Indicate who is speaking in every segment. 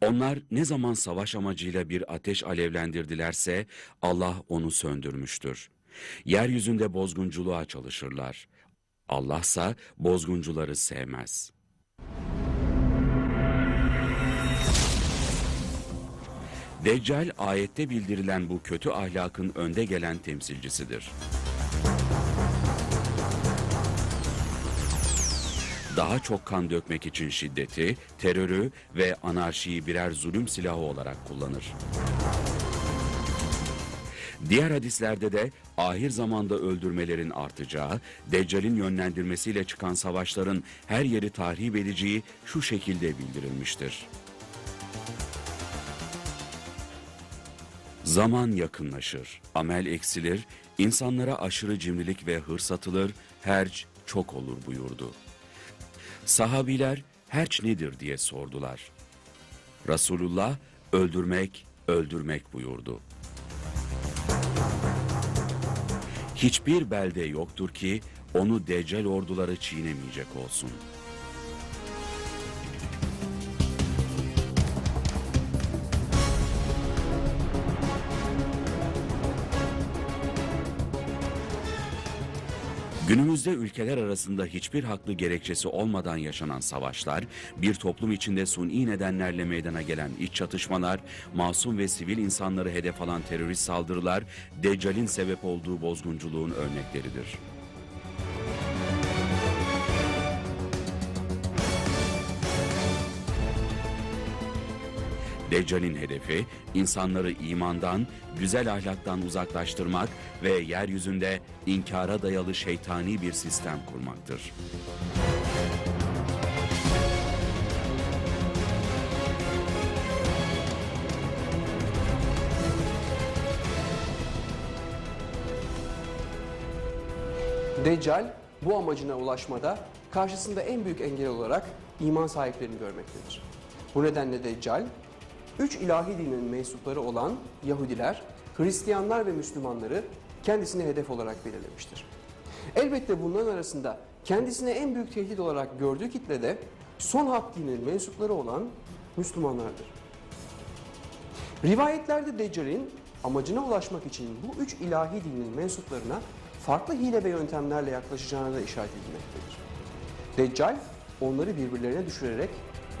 Speaker 1: Onlar ne zaman savaş amacıyla bir ateş alevlendirdilerse Allah onu söndürmüştür. Yeryüzünde bozgunculuğa çalışırlar. Allahsa bozguncuları sevmez. Deccal ayette bildirilen bu kötü ahlakın önde gelen temsilcisidir. Daha çok kan dökmek için şiddeti, terörü ve anarşiyi birer zulüm silahı olarak kullanır. Diğer hadislerde de ahir zamanda öldürmelerin artacağı, Deccal'in yönlendirmesiyle çıkan savaşların her yeri tahrip edeceği şu şekilde bildirilmiştir. Zaman yakınlaşır, amel eksilir, insanlara aşırı cimrilik ve hırs atılır, herc çok olur buyurdu. Sahabiler herç nedir diye sordular. Resulullah öldürmek, öldürmek buyurdu. Hiçbir belde yoktur ki onu Deccal orduları çiğnemeyecek olsun. Günümüzde ülkeler arasında hiçbir haklı gerekçesi olmadan yaşanan savaşlar, bir toplum içinde suni nedenlerle meydana gelen iç çatışmalar, masum ve sivil insanları hedef alan terörist saldırılar, Deccal'in sebep olduğu bozgunculuğun örnekleridir. Deccal'in hedefi insanları imandan, güzel ahlaktan uzaklaştırmak ve yeryüzünde inkara dayalı şeytani bir sistem kurmaktır.
Speaker 2: Deccal bu amacına ulaşmada karşısında en büyük engel olarak iman sahiplerini görmektedir. Bu nedenle Deccal, üç ilahi dinin mensupları olan Yahudiler, Hristiyanlar ve Müslümanları kendisine hedef olarak belirlemiştir. Elbette bunların arasında kendisine en büyük tehdit olarak gördüğü kitle de son hak dininin mensupları olan Müslümanlardır. Rivayetlerde Deccal'in amacına ulaşmak için bu üç ilahi dinin mensuplarına farklı hile ve yöntemlerle yaklaşacağına da işaret edilmektedir. Deccal onları birbirlerine düşürerek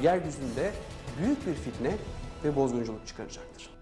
Speaker 2: yeryüzünde büyük bir fitne ve bozgunculuk çıkaracaktır.